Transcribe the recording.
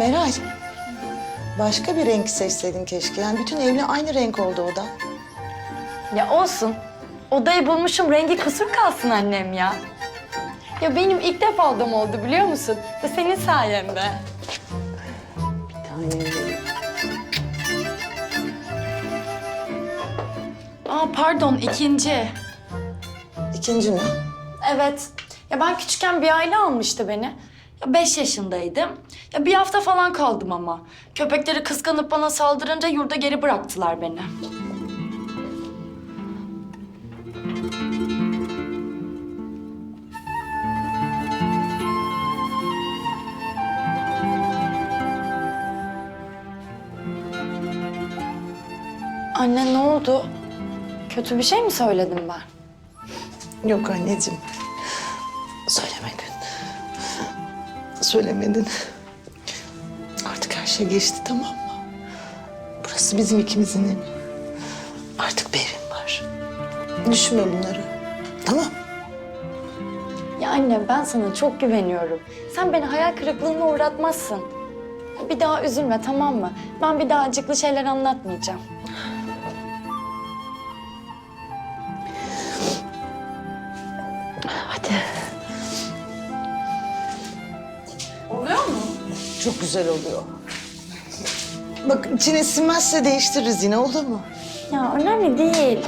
Meral. Başka bir renk seçseydin keşke. Yani bütün evle aynı renk oldu oda. Ya olsun. Odayı bulmuşum rengi kusur kalsın annem ya. Ya benim ilk defa odam oldu biliyor musun? Ve senin sayende. Bir tane. Aa pardon ikinci. İkinci mi? Evet. Ya ben küçükken bir aile almıştı beni. Beş yaşındaydım. Ya bir hafta falan kaldım ama. Köpekleri kıskanıp bana saldırınca yurda geri bıraktılar beni. Anne ne oldu? Kötü bir şey mi söyledim ben? Yok anneciğim. Söylemedin. Söylemedin. Artık her şey geçti tamam mı? Burası bizim ikimizin evi. Artık bir evim var. Düşünme bunları. Tamam. Ya anne ben sana çok güveniyorum. Sen beni hayal kırıklığına uğratmazsın. Bir daha üzülme tamam mı? Ben bir daha acıklı şeyler anlatmayacağım. Hadi. Çok güzel oluyor. Bak içine sinmezse değiştiririz yine olur mu? Ya önemli değil.